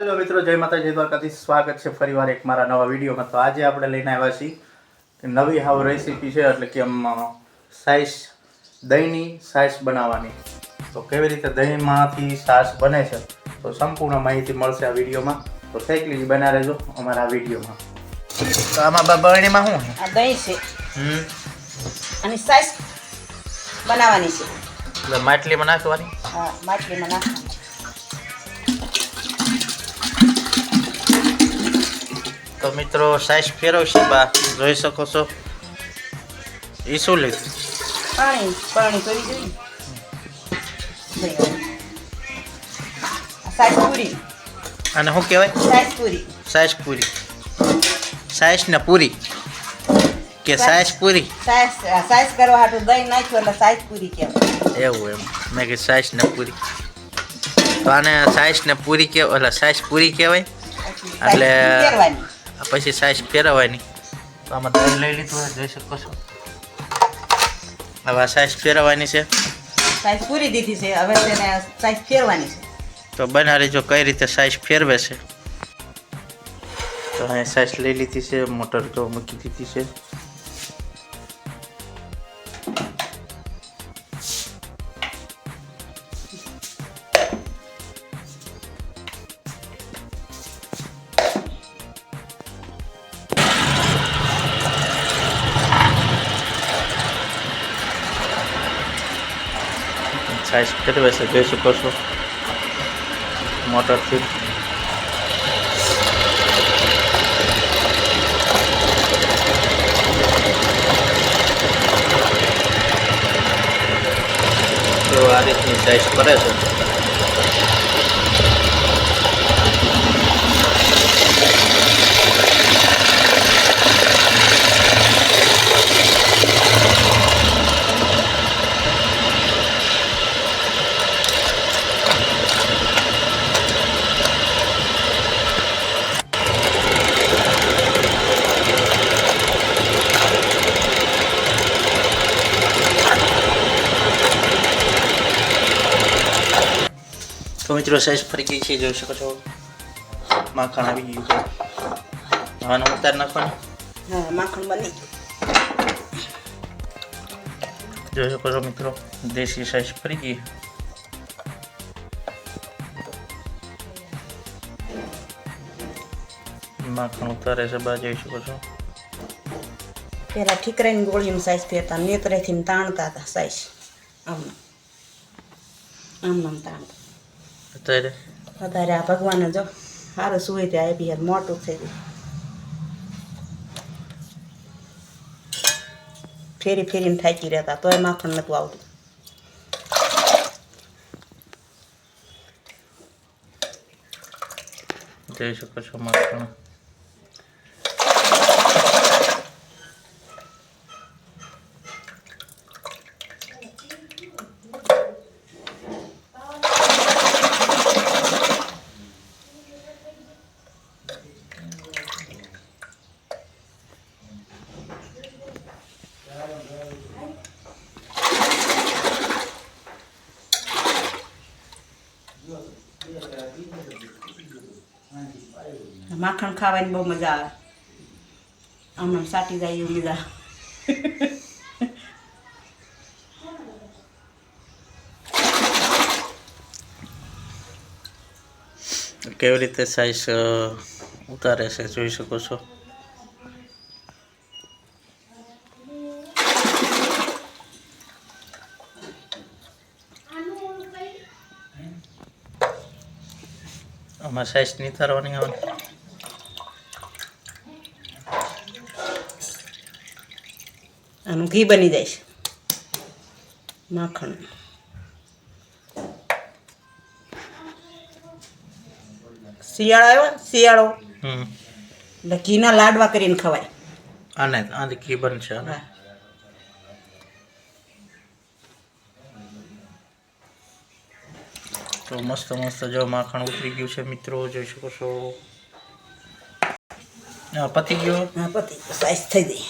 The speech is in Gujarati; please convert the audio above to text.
હેલો મિત્રો જય માતા જય દ્વારકાથી સ્વાગત છે ફરીવાર એક મારા નવા વિડીયોમાં. તો આજે આપણે લઈને આવ્યા છીએ નવી હાવ રેસીપી છે એટલે કે આમ સાઈસ દહીંની સાઈસ બનાવવાની. તો કેવી રીતે દહીંમાંથી સાસ બને છે તો સંપૂર્ણ માહિતી મળશે આ વિડીયોમાં. તો સાયકલી બના રહેજો અમારા વિડીયોમાં. તો આમાં બરણીમાં શું આ દહીં છે. હમ. અને સાઈસ બનાવવાની છે. એટલે માટલીમાં નાખવાની? હા માટલીમાં નાખવાની. તો મિત્રો સાઈઝ ફેરવશે બા જોઈ શકો છો. એ શું લીધું પાણી પાણી કરી સાઈઝ પૂરી. અને શું કહેવાય? સાઈઝ પૂરી. સાઈઝ પૂરી. સાઈઝ ને પૂરી. કે સાઈઝ પૂરી? સાઈઝ સાઈઝ કરવા હાટું દહીં નાખ્યું એટલે સાઈઝ પૂરી કહેવાય. એવું એમ. મેં કીધું સાઈઝ ને પૂરી. તો આને સાઈઝ ને પૂરી કહેવાય એટલે સાઈઝ પૂરી કહેવાય. એટલે- પછી સાઈઝ ફેરવવાની. તો આમાં દહીં લઈ લીધું હોય જોઈ શકો છો. હવે આ સાઈઝ ફેરવવાની છે. સાઈઝ પૂરી દીધી છે હવે તેને સાઈઝ ફેરવાની છે. તો બનાવી જો કઈ રીતે સાઈઝ ફેરવે છે. તો અહીંયા સાઈઝ લઈ લીધી છે મોટર તો મૂકી દીધી છે. સાઈઝ કેટલી છે? જોઈ શકો છો. મોટરથી. તો આ રીતની સાઈઝ કરે છે. તો મિત્રો સાઈઝ ફરી ગઈ છે જોઈ શકો છો. માખણ આવી ગયું છે. હવે નમસ્કાર નાખવાનું. હા માખણ બની જોઈ શકો છો મિત્રો દેશી સાઈઝ ફરી ગઈ. માખણ ઉતારે છે બા જોઈ શકો છો. પહેલાં ઠીકરાની ગોળીમાં સાઈઝ ફેરતા નેતરેથી તાણતા હતા સાઈઝ આમ આમ નામ તાણતા. અત્યારે? અત્યારે આ ભગવાન જો સારું સુઈ ત્યાં બી યાર મોટું થઈ ગયું. ફેરી ફેરીને થાકી રહેતા તોય માખણ નતું આવતું. જઈ શકો છો માખણ. માખણ ખાવાની બહુ મજા આવે. આમ સાટી જાય એવું મજા કેવી રીતે સાઈઝ ઉતારે છે જોઈ શકો છો? આમાં સાઈઝ નિતારવાની આવે. આનું ઘી બની જાય છે. માખણ શિયાળો આવ્યો શિયાળો. એટલે ઘીના લાડવા કરીને ખવાય. આને આને ઘી બનશે આને. તો મસ્ત મસ્ત જો માખણ ઉતરી ગયું છે, મિત્રો, જોઈ શકો છો. પતી ગયો? પતી સાઈઝ થઈ ગઈ.